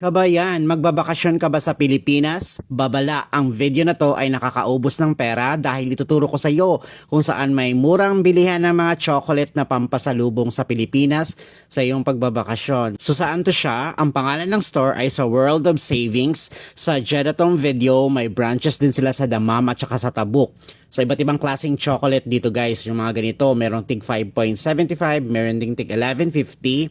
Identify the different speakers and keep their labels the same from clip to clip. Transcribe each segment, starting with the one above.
Speaker 1: Kabayan, magbabakasyon ka ba sa Pilipinas? Babala, ang video na to ay nakakaubos ng pera dahil ituturo ko sa iyo kung saan may murang bilihan ng mga chocolate na pampasalubong sa Pilipinas sa iyong pagbabakasyon. So saan to siya? Ang pangalan ng store ay sa World of Savings. Sa Jedatong Video, may branches din sila sa Damam at saka sa Tabuk. So iba't ibang klaseng chocolate dito guys. Yung mga ganito, merong tig 5.75, meron ding tig 11.50.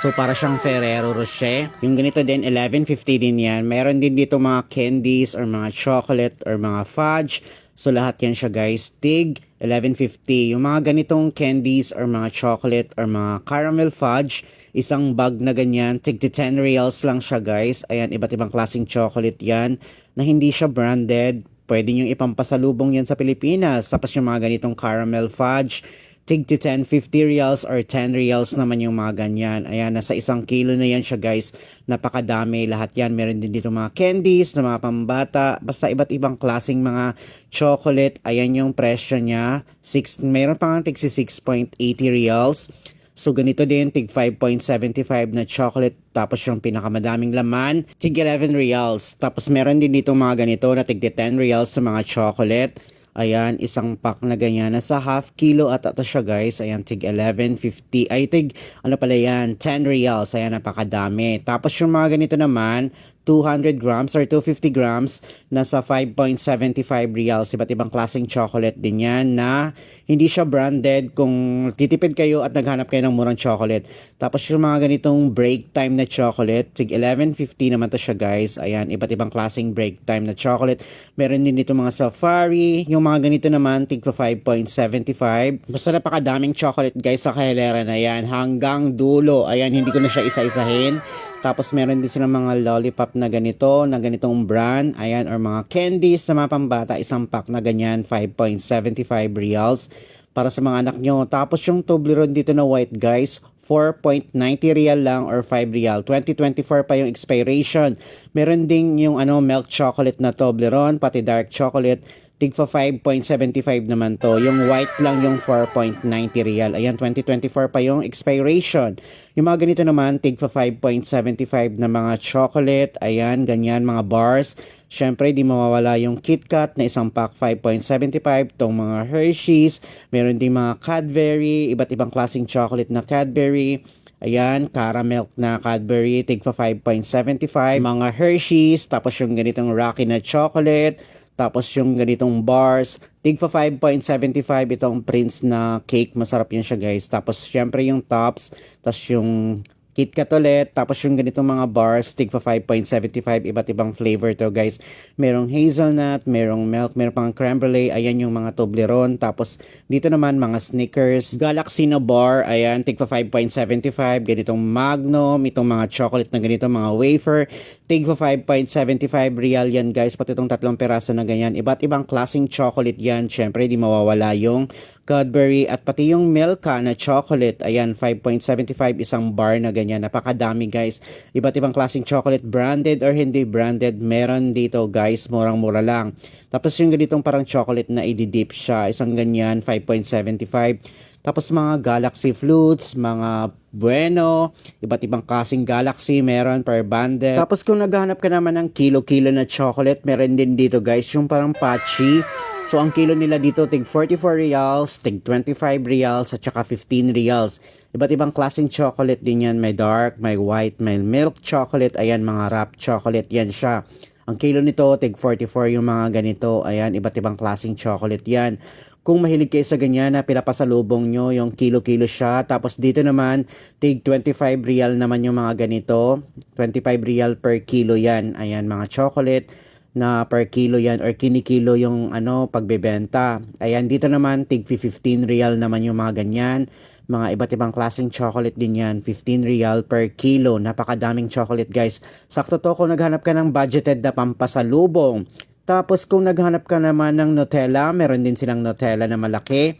Speaker 1: So para siyang Ferrero Rocher. Yung ganito din 11.50 din yan. Meron din dito mga candies or mga chocolate or mga fudge. So lahat yan siya guys. Tig 11.50. Yung mga ganitong candies or mga chocolate or mga caramel fudge, isang bag na ganyan, tig 10 reals lang siya guys. Ayan, iba't ibang klaseng chocolate yan na hindi siya branded. Pwede nyo ipampasalubong yan sa Pilipinas. Tapos yung mga ganitong caramel fudge, tig to 10, 50 reals or 10 reals naman yung mga ganyan. Ayan, nasa isang kilo na yan siya guys. Napakadami lahat yan. Meron din dito mga candies na mga pambata. Basta iba't ibang klaseng mga chocolate. Ayan yung presyo niya. Six, meron pa nga tig si 6.80 reals. So ganito din, tig 5.75 na chocolate. Tapos yung pinakamadaming laman, tig 11 reals. Tapos meron din dito mga ganito na tig 10 reals sa mga chocolate. Ayan, isang pack na ganyan. Nasa half kilo at ito siya guys. Ayan, tig 11.50. Ay, tig, ano pala yan, 10 reals. Ayan, napakadami. Tapos yung mga ganito naman, 200 grams or 250 grams, nasa 5.75 reals. Iba't ibang klaseng chocolate din yan na hindi siya branded. Kung titipid kayo at naghanap kayo ng murang chocolate. Tapos yung mga ganitong break time na chocolate, tig 11.50 naman to siya guys. Ayan, iba't ibang klaseng break time na chocolate. Meron din dito mga safari. Yung mga ganito naman, tig 5.75. Basta napakadaming chocolate guys sa kahelera na yan. Hanggang dulo. Ayan, hindi ko na siya isa-isahin. Tapos meron din silang mga lollipop na ganito, na ganitong brand. Ayan, or mga candies na mga pambata. Isang pack na ganyan, 5.75 reals para sa mga anak nyo. Tapos yung Toblerone dito na white guys, 4.90 real lang or 5 real. 2024 pa yung expiration. Meron ding yung ano milk chocolate na Toblerone, pati dark chocolate. Tigfa 5.75 naman to. Yung white lang yung 4.90 real. Ayan, 2024 pa yung expiration. Yung mga ganito naman, tigfa 5.75 na mga chocolate. Ayan, ganyan, mga bars. Siyempre, di mawawala yung KitKat na isang pack 5.75. Tong mga Hershey's. Meron ding mga Cadbury. Iba't ibang klaseng chocolate na Cadbury. Ayan, caramel na Cadbury, tigfa 5.75. Mga Hershey's, tapos yung ganitong Rocky na chocolate. Tapos yung ganitong bars, tigfa 5.75 itong Prince na cake. Masarap yan siya guys. Tapos syempre yung tops, tapos yung KitKat ulit, tapos yung ganitong mga bars, tigfa 5.75, iba't ibang flavor to guys. Merong hazelnut, merong milk, merong pang creme brulee, ayan yung mga Toblerone. Tapos dito naman mga Snickers, Galaxy na bar, ayan, tigfa 5.75, ganitong Magnum, itong mga chocolate na ganito, mga wafer, tigfa 5.75 real yan guys, pati itong tatlong peraso na ganyan. Iba't ibang klaseng chocolate yan, syempre di mawawala yung Cadbury at pati yung Milka na chocolate, ayan, 5.75 isang bar na ganyan. Napakadami guys. Iba't ibang klaseng chocolate, branded or hindi branded, meron dito guys, murang-mura lang. Tapos yung ganitong parang chocolate na i-dip siya, isang ganyan, 5.75. Tapos mga Galaxy Flutes, mga Bueno, iba't ibang klaseng Galaxy meron per bundle. Tapos kung naghahanap ka naman ng kilo-kilo na chocolate, meron din dito guys, yung parang patchy. So ang kilo nila dito tig 44 reals, tig 25 reals at saka 15 reals. Iba't ibang klaseng chocolate din yan, may dark, may white, may milk chocolate, ayan mga wrap chocolate yan siya. Ang kilo nito, tig 44 yung mga ganito. Ayan, iba't ibang klaseng chocolate yan. Kung mahilig kayo sa ganyan na pinapasalubong nyo, yung kilo-kilo siya. Tapos dito naman, tig 25 real naman yung mga ganito. 25 real per kilo yan. Ayan, mga chocolate na per kilo yan or kinikilo yung ano pagbebenta. Ayan, dito naman tig 15 real naman yung mga ganyan. Mga iba't ibang klaseng chocolate din yan. 15 real per kilo. Napakadaming chocolate guys. Sakto to kung naghanap ka ng budgeted na pampasalubong. Tapos kung naghanap ka naman ng Nutella, meron din silang Nutella na malaki.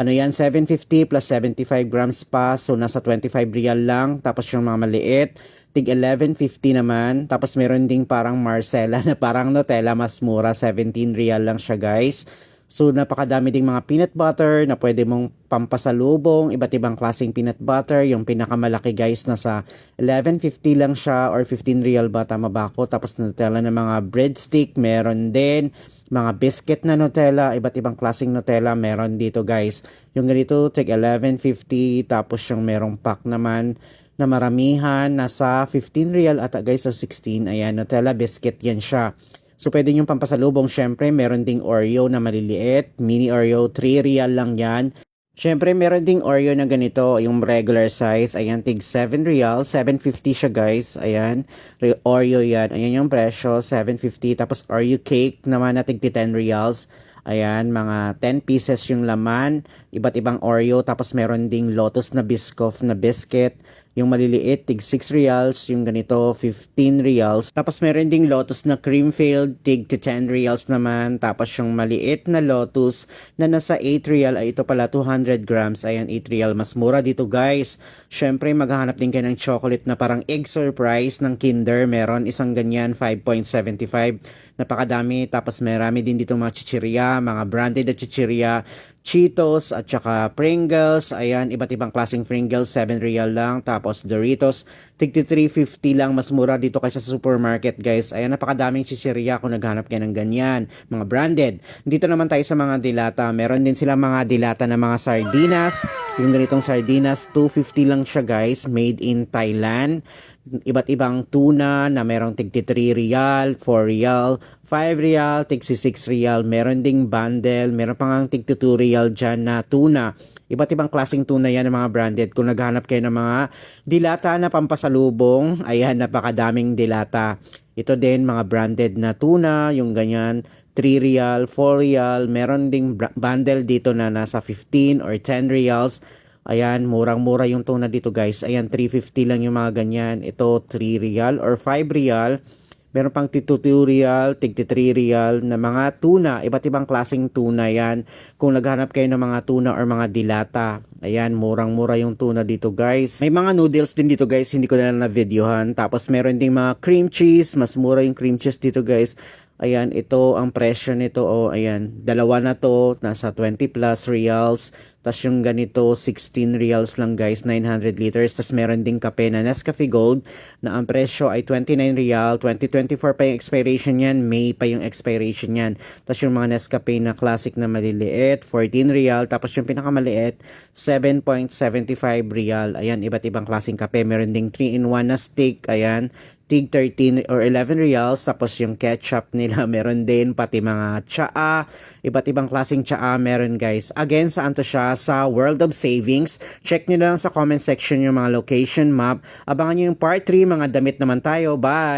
Speaker 1: Ano yan, 750 plus 75 grams pa. So, nasa 25 real lang. Tapos yung mga maliit, tig 11.50 naman. Tapos meron ding parang Marcella na parang Nutella mas mura. 17 real lang siya guys. So napakadami ding mga peanut butter na pwede mong pampasalubong, iba't ibang klaseng peanut butter. Yung pinakamalaki guys nasa 11.50 lang siya or 15 real ba tama ba ako. Tapos Nutella ng mga breadstick, meron din mga biscuit na Nutella, iba't ibang klaseng Nutella meron dito guys. Yung ganito, take 11.50 tapos yung merong pack naman na maramihan, nasa 15 real ata guys sa 16. Ayan, Nutella biscuit yan siya. So pwede yung pampasalubong, syempre meron ding Oreo na maliliit, mini Oreo, 3 real lang yan. Syempre, meron ding Oreo na ganito, yung regular size. Ayan, tig 7 real. 750 siya, guys. Ayan, Re- Oreo yan. Ayan yung presyo, 750. Tapos Oreo cake naman na tig 10 reals. Ayan, mga 10 pieces yung laman. Iba't ibang Oreo. Tapos meron ding Lotus na Biscoff na biscuit. Yung maliliit, tig 6 reals. Yung ganito, 15 reals. Tapos meron ding Lotus na cream filled, tig 10 reals naman. Tapos yung maliit na Lotus na nasa 8 real, ay ito pala 200 grams. Ayan, 8 real. Mas mura dito guys. Syempre, maghahanap din kayo ng chocolate na parang egg surprise ng Kinder. Meron isang ganyan, 5.75. Napakadami. Tapos marami din dito mga chichirya, mga branded na chichirya, Cheetos at saka Pringles. Ayan, iba't ibang klaseng Pringles, 7 real lang. Tapos Doritos, tigti 350 lang. Mas mura dito kaysa sa supermarket, guys. Ayan, napakadaming chichirya kung naghanap kayo ng ganyan. Mga branded. Dito naman tayo sa mga dilata. Meron din sila mga dilata na mga sardinas. Yung ganitong sardinas, 250 lang siya, guys. Made in Thailand. Iba't ibang tuna na merong tigti 3 real, 4 real, 5 real, tigsi 6 real. Meron ding bundle. Meron pa nga tigti 2 real dyan na tuna. Iba't ibang klaseng tuna yan ng mga branded. Kung naghanap kayo ng mga dilata na pampasalubong, ayan, napakadaming dilata. Ito din, mga branded na tuna, yung ganyan, 3 real, 4 real. Meron ding bundle dito na nasa 15 or 10 reals. Ayan, murang-mura yung tuna dito guys. Ayan, 350 lang yung mga ganyan. Ito, 3 real or 5 real. Meron pang tutorial, tigti 3 real na mga tuna, iba't ibang klaseng tuna yan. Kung naghanap kayo ng mga tuna or mga dilata, ayan, murang-mura yung tuna dito guys. May mga noodles din dito guys, hindi ko na lang na-videohan. Tapos meron ding mga cream cheese, mas mura yung cream cheese dito guys. Ayan, ito ang presyo nito. Oh, ayan, dalawa na to, nasa 20 plus reals. Tapos yung ganito, 16 reals lang guys, 900 liters. Tapos meron ding kape na Nescafe Gold na ang presyo ay 29 real. 2024 pa yung expiration yan, May pa yung expiration yan. Tapos yung mga Nescafe na classic na maliliit, 14 real. Tapos yung pinakamaliit, 7.75 real. Ayan, iba't ibang klaseng kape. Meron ding 3-in-1 na stick. Ayan, tig 13 or 11 reals tapos yung ketchup nila meron din pati mga tsaa iba't ibang klaseng tsaa meron guys. Again saan to siya? Sa World of Savings. Check nyo lang sa comment section yung mga location map. Abangan nyo yung part 3 mga damit naman tayo. Bye